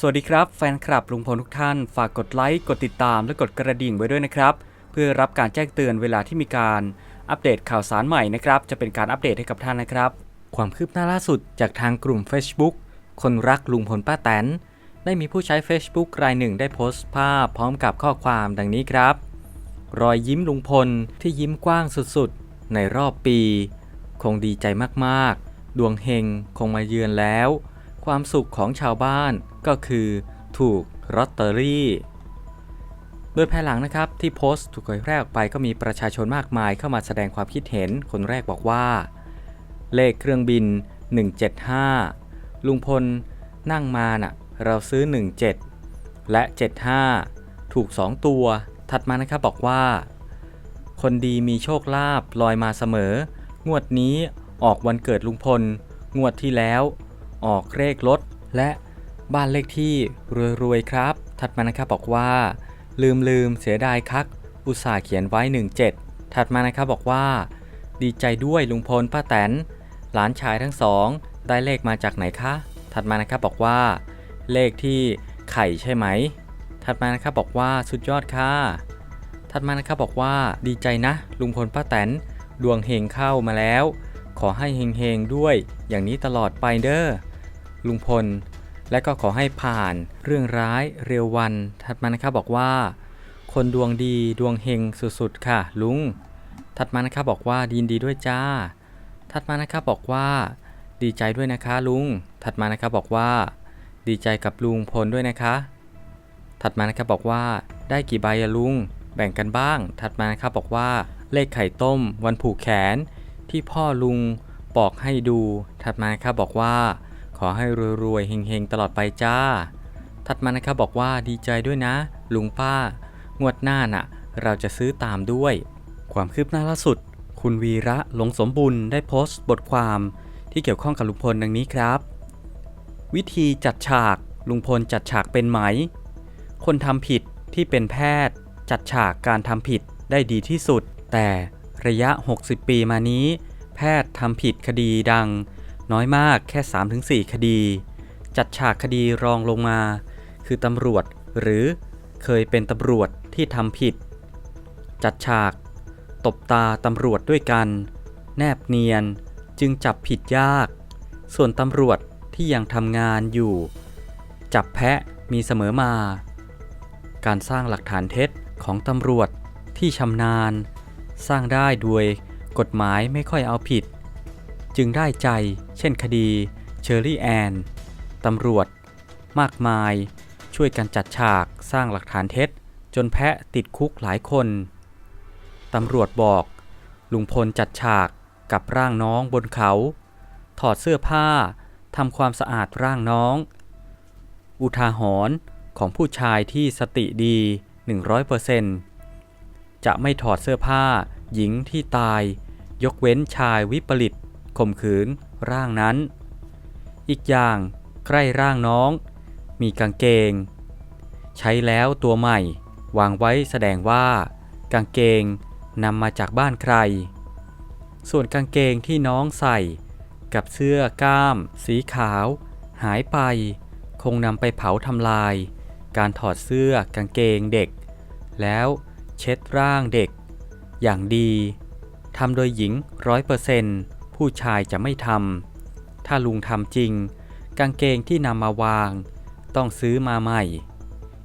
สวัสดีครับแฟนคลับลุงพลทุกท่าน ฝากกดไลค์ กดติดตามและกดกระดิ่งไว้ด้วยนะครับ เพื่อรับการแจ้งเตือนเวลาที่มีการอัปเดตข่าวสารใหม่นะครับ จะเป็นการอัปเดตให้กับท่านนะครับ ความคืบหน้าล่าสุดจากทางกลุ่ม Facebook คนรักลุงพลป้าแตน ได้มีผู้ใช้ Facebook รายหนึ่งได้โพสต์ภาพพร้อมกับข้อความดังนี้ครับ รอยยิ้มลุงพลที่ยิ้มกว้างสุดๆ ในรอบปี คงดีใจมากๆ ดวงเฮงคงมาเยือนแล้ว ความสุขของชาวบ้านก็คือถูกลอตเตอรี่โดยภายหลังนะครับที่โพสต์ถูกเผยแพร่ออกไปก็มีประชาชนมากมายเข้ามาแสดงความคิดเห็น คนแรกบอกว่า เลขเครื่องบิน 175 ลุงพลนั่งมาน่ะเราซื้อ 17 และ 75 ถูก 2 ตัว ถัดมานะครับบอกว่า คนดีมีโชคลาภลอยมาเสมอ งวดนี้ออกวันเกิดลุงพล งวดที่แล้ว ออกเลขรถและบ้านเลขที่รวยๆครับ ถัดมานะครับบอกว่า ลืมลืมเสียดายคัก อุตส่าห์เขียนไว้ 17 ถัดมานะครับบอกว่า ดีใจด้วยลุงพลป้าแตน หลานชายทั้งสอง ได้เลขมาจากไหนคะ ถัดมานะครับบอกว่า เลขที่ไข่ใช่ไหม ถัดมานะครับบอกว่าสุดยอดค่ะ ถัดมานะครับบอกว่าดีใจนะ ลุงพลป้าแตน ดวงเฮงเข้ามาแล้ว ขอให้เฮงๆด้วย อย่างนี้ตลอดไปเด้อ ลุงพล และก็ขอให้ผ่านเรื่องร้ายเร็ววัน ถัดมานะครับบอกว่า คนดวงดีดวงเฮงสุดๆค่ะ ลุง ถัดมานะครับบอกว่าดีนดีด้วยจ้า ถัดมานะครับบอกว่า ดีใจด้วยนะคะลุง ถัดมานะครับบอกว่า ดีใจกับลุงพลด้วยนะคะ ถัดมานะครับบอกว่า ได้กี่ใบอะลุง แบ่งกันบ้าง ถัดมานะครับบอกว่าเลขไข่ต้ม วันผูกแขน ที่พ่อลุงบอกให้ดู ถัดมานะครับบอกว่า ขอให้รวยๆเฮงๆ ตลอดไปจ้าถัดมานะครับบอกว่าดีใจด้วยนะ ลุงป้า งวดหน้าน่ะ เราจะซื้อตามด้วย ความคืบหน้าล่าสุด คุณวีระหลงสมบุญได้โพสต์บทความที่เกี่ยวข้องกับลุงพลดังนี้ครับ วิธีจัดฉากลุงพลจัดฉากเป็นไหม คนทำผิดที่เป็นแพทย์ จัดฉากการทำผิดได้ดีที่สุด แต่ระยะ 60 ปีมานี้ แพทย์ทำผิดคดีดัง น้อยมากแค่ 3-4 คดี จัดฉากคดีรองลงมา คือตำรวจหรือเคยเป็นตำรวจที่ทำผิด จัดฉาก ตบตาตำรวจด้วยกัน แนบเนียนจึงจับผิดยาก ส่วนตำรวจที่ยังทำงานอยู่ จับแพะมีเสมอมา การสร้างหลักฐานเท็จของตำรวจที่ชำนาญ สร้างได้โดยกฎหมายไม่ค่อยเอาผิด จึงได้ใจเช่นคดีเชอรี่แอนตำรวจ มากมาย ช่วยกันจัดฉากสร้างหลักฐานเท็จ จนแพะติดคุกหลายคน ตำรวจบอก ลุงพลจัดฉากกับร่างน้องบนเขา ถอดเสื้อผ้าทำความสะอาดร่างน้อง อุทาหรณ์ของผู้ชายที่สติดี 100%จะไม่ถอดเสื้อผ้าหญิงที่ตาย ยกเว้นชายวิปริต ข่มขืนร่างนั้น อีกอย่างใกล้ร่างน้อง มีกางเกง ใช้แล้วตัวใหม่ วางไว้แสดงว่า กางเกงนำมาจากบ้านใคร ส่วนกางเกงที่น้องใส่กับเสื้อกล้าม สีขาว หายไป คงนำไปเผาทำลาย การถอดเสื้อกางเกงเด็ก แล้วเช็ดร่างเด็ก อย่างดีทำโดยหญิงร้อยเปอร์เซนต์ ผู้ชายจะไม่ทำถ้าลุงทำจริง กางเกงที่นำมาวาง ต้องซื้อมาใหม่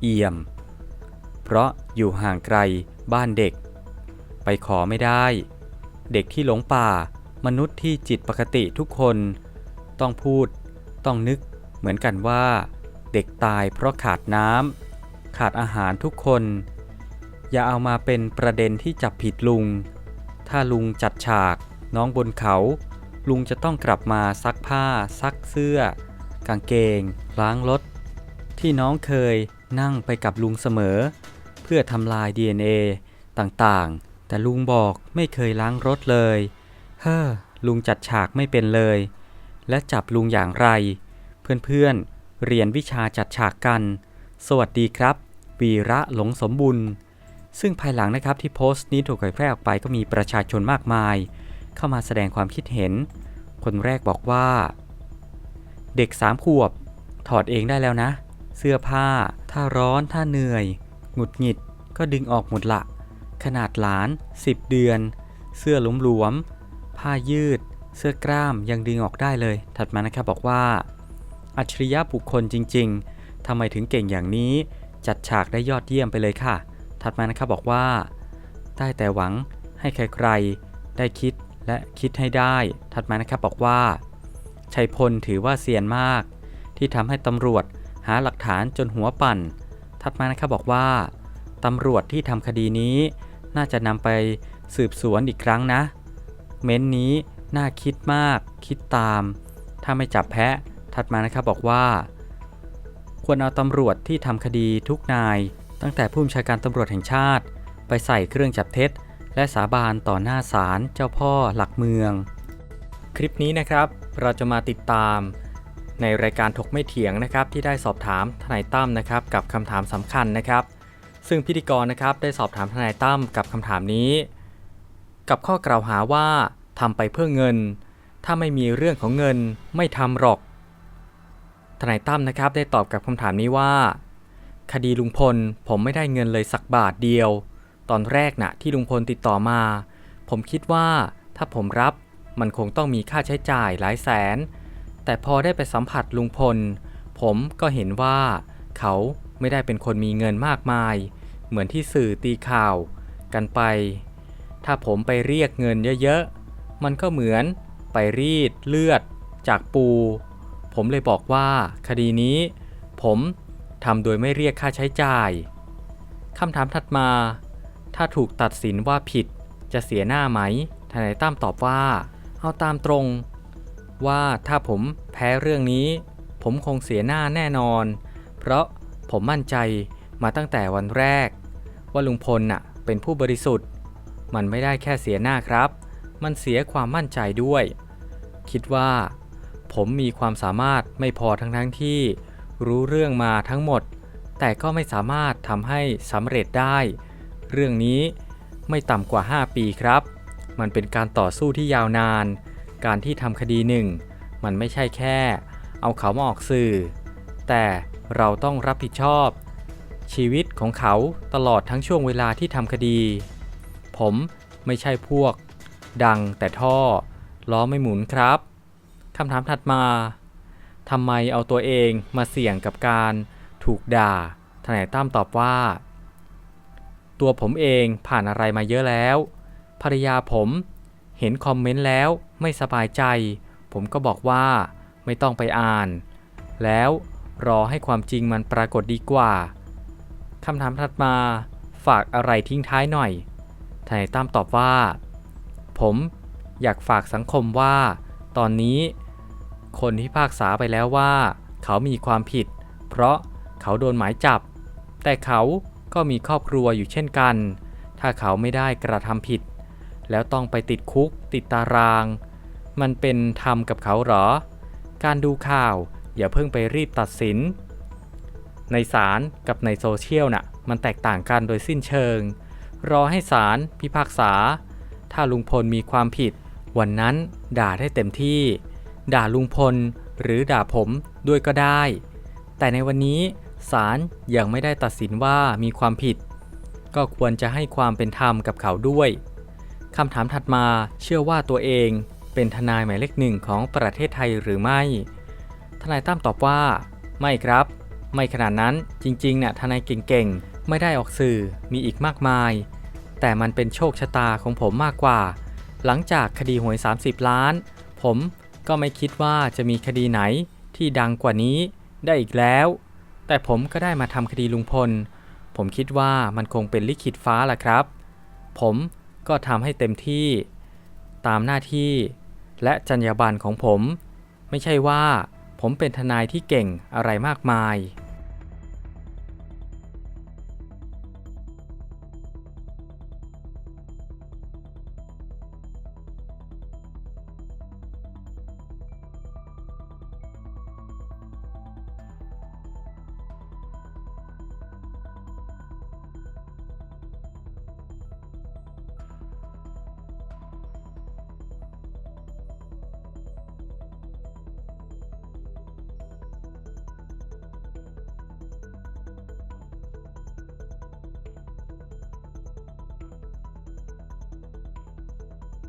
เอี่ยม เพราะอยู่ห่างไกลบ้านเด็ก ไปขอไม่ได้ เด็กที่หลงป่า มนุษย์ที่จิตปกติทุกคน ต้องพูด ต้องนึกเหมือนกันว่า เด็กตายเพราะขาดน้ำขาดอาหารทุกคน อย่าเอามาเป็นประเด็นที่จับผิดลุง ถ้าลุงจัดฉาก น้องบนเขา ลุงจะต้องกลับมาซักผ้า ซักเสื้อ กางเกง ล้างรถ ที่น้องเคยนั่งไปกับลุงเสมอ เพื่อทำลาย DNA ต่างๆ แต่ลุงบอกไม่เคยล้างรถเลย เฮ้อ ลุงจัดฉากไม่เป็นเลย และจับลุงอย่างไร เพื่อนๆ เรียนวิชาจัดฉากกัน สวัสดีครับวีระหลงสมบุญ ซึ่งภายหลังนะครับที่โพสต์นี้ถูกเผยแพร่ออกไปก็มีประชาชนมากมาย เข้ามาแสดงความคิดเห็น คนแรกบอกว่า เด็กสามขวบ ถอดเองได้แล้วนะ เสื้อผ้า ถ้าร้อนถ้าเหนื่อย หงุดหงิดก็ดึงออกหมดละ ขนาดหลาน 10 เดือน เสื้อหลวมๆผ้ายืด เสื้อกล้ามยังดึงออกได้เลย ถัดมานะครับบอกว่า อัจฉริยะบุคคลจริง ๆทำไมถึงเก่งอย่างนี้ จัดฉากได้ยอดเยี่ยมไปเลยค่ะ ถัดมานะครับบอกว่า ได้แต่หวังให้ใครๆ ได้คิด และคิดให้ได้ ถัดมานะครับบอกว่า ชัยพลถือว่าเซียนมาก ที่ทำให้ตำรวจหาหลักฐานจนหัวปั่น ถัดมานะครับบอกว่าตำรวจที่ทำคดีนี้ น่าจะนำไปสืบสวนอีกครั้งนะ เม้นนี้น่าคิดมาก คิดตาม ถ้าไม่จับแพะ ถัดมานะครับบอกว่า ควรเอาตำรวจที่ทำคดีทุกนาย ตั้งแต่ผู้บัญชาการตำรวจแห่งชาติ ไปใส่เครื่องจับเท็จ และสาบานต่อหน้าศาลเจ้าพ่อหลักเมือง คลิปนี้นะครับเราจะมาติดตาม ในรายการถกไม่เถียงนะครับที่ได้สอบถามทนายตั้มนะครับกับคำถามสำคัญนะครับ ซึ่งพิธีกรนะครับได้สอบถามทนายตั้มกับคำถามนี้ กับข้อกล่าวหาว่าทำไปเพื่อเงิน ถ้าไม่มีเรื่องของเงินไม่ทำหรอกทนายตั้มนะครับได้ตอบกับคำถามนี้ว่า คดีลุงพลผมไม่ได้เงินเลยสักบาทเดียว ตอนแรกนะ่ะที่ลุงพลติดต่อมา ผมคิดว่าถ้าผมรับมันคงต้องมีค่าใช้จ่ายหลายแสน แต่พอได้ไปสัมผัสลุงพล ผมก็เห็นว่าเขาไม่ได้เป็นคนมีเงินมากมาย เหมือนที่สื่อตีข่าว กันไป ถ้าผมไปเรียกเงินเยอะๆ มันก็เหมือนไปรีดเลือดจากปู ผมเลยบอกว่าคดีนี้ ผมทำโดยไม่เรียกค่าใช้จ่ายคำถามถัดมา ถ้าถูกตัดสินว่าผิด จะเสียหน้าไหม ทนายตั้มตอบว่า เอาตามตรง ว่าถ้าผมแพ้เรื่องนี้ ผมคงเสียหน้าแน่นอน เพราะผมมั่นใจมาตั้งแต่วันแรก ว่าลุงพลน่ะเป็นผู้บริสุทธิ์ มันไม่ได้แค่เสียหน้าครับ มันเสียความมั่นใจด้วย คิดว่า ผมมีความสามารถไม่พอทั้งทั้งที่ รู้เรื่องมาทั้งหมด แต่ก็ไม่สามารถทำให้สำเร็จได้ เรื่องนี้ไม่ต่ำกว่า 5 ปีครับ มันเป็นการต่อสู้ที่ยาวนาน การที่ทำคดีหนึ่ง มันไม่ใช่แค่ เอาเขามาออกสื่อ แต่เราต้องรับผิดชอบ ชีวิตของเขาตลอดทั้งช่วงเวลาที่ทำคดี ผมไม่ใช่พวก ดังแต่ท่อ ล้อไม่หมุนครับคำถามถัดมาทำไมเอาตัวเองมาเสี่ยงกับการถูกด่าทนายตั้มตอบว่า ตัวผมเองผ่านอะไรมาเยอะแล้ว ภรรยาผมเห็นคอมเมนต์แล้วไม่สบายใจ ผมก็บอกว่าไม่ต้องไปอ่าน แล้วรอให้ความจริงมันปรากฏดีกว่าคำถามถัดมาฝากอะไรทิ้งท้ายหน่อยทนายตั้มตอบว่า ผมอยากฝากสังคมว่า ตอนนี้ คนที่พากษาไปแล้วว่า เขามีความผิด เพราะเขาโดนหมายจับ แต่เขา ก็มีครอบครัวอยู่เช่นกัน ถ้าเขาไม่ได้กระทำผิด แล้วต้องไปติดคุก ติดตาราง มันเป็นธรรมกับเขาเหรอ การดูข่าวอย่าเพิ่งไปรีบตัดสิน ในศาลกับในโซเชียลน่ะมันแตกต่างกันโดยสิ้นเชิง รอให้ศาลพิพากษา ถ้าลุงพลมีความผิด วันนั้นด่าได้เต็มที่ ด่าลุงพลหรือด่าผมด้วยก็ได้ แต่ในวันนี้ ศาลยังไม่ได้ตัดสินว่ามีความผิด ก็ควรจะให้ความเป็นธรรมกับเขาด้วยคำถามถัดมาเชื่อว่าตัวเองเป็นทนายหมายเลขหนึ่งของประเทศไทยหรือไม่ ทนายตั้มตอบว่า ไม่ครับ ไม่ขนาดนั้นจริงๆเนี่ยทนายเก่งๆ ไม่ได้ออกสื่อมีอีกมากมาย แต่มันเป็นโชคชะตาของผมมากกว่า หลังจากคดีหวย 30 ล้าน ผมก็ไม่คิดว่าจะมีคดีไหนที่ดังกว่านี้ได้อีกแล้ว แต่ผมก็ได้มาทำคดีลุงพล ผมคิดว่ามันคงเป็นลิขิตฟ้าล่ะครับ ผมก็ทำให้เต็มที่ตามหน้าที่ และจรรยาบรรณของผม ไม่ใช่ว่าผมเป็นทนายที่เก่งอะไรมากมาย